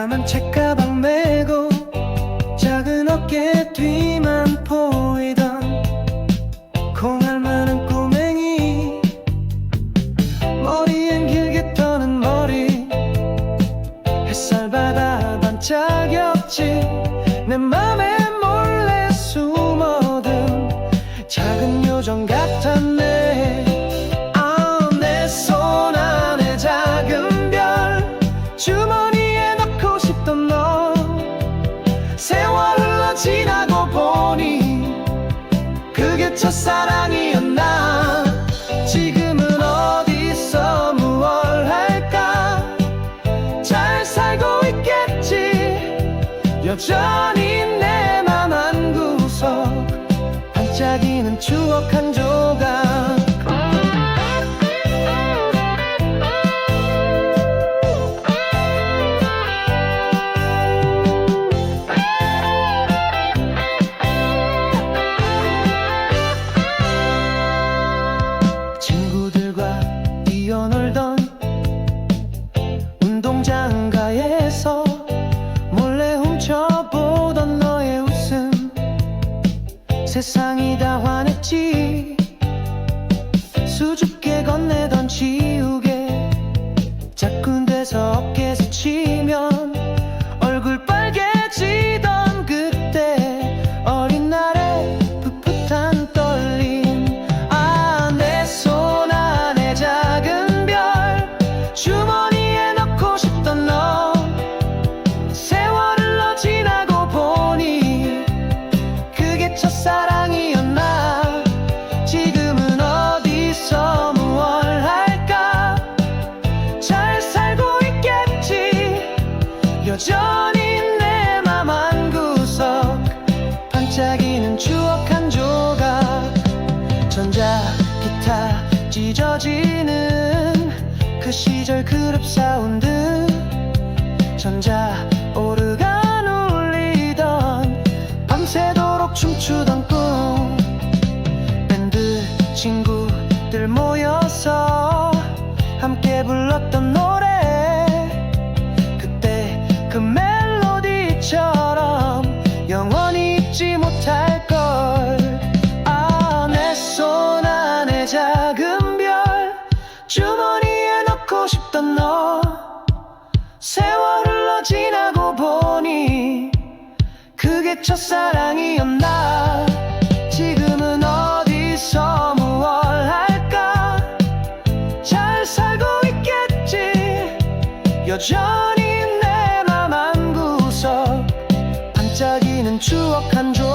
까만 책가방 메고 작은 어깨 뒤만 보이던 콩알 많은 꼬맹이 머리엔 길게 떠는 머리 햇살 바다 반짝였지 내 맘에 몰래 숨어든 작은 첫사랑이었나? 지금은 어디서 무얼 할까? 잘 살고 있겠지. 여전히 내맘한 구석. 반짝이는 추억 한 장가에서 몰래 훔쳐보던 너의 웃음. 세상이 다 환했지. 수줍게 건네던 지우개. 짝꿍돼서 어깨 전자 기타 찢어지는 그 시절 그룹 사운드. 전자 싶던 너. 세월 흘러 지나고 보니 그게 첫사랑이었나? 지금은 어디서 무얼할까? 잘 살고 있겠지. 여전히 내 맘 안구석. 반짝이는 추억 한조.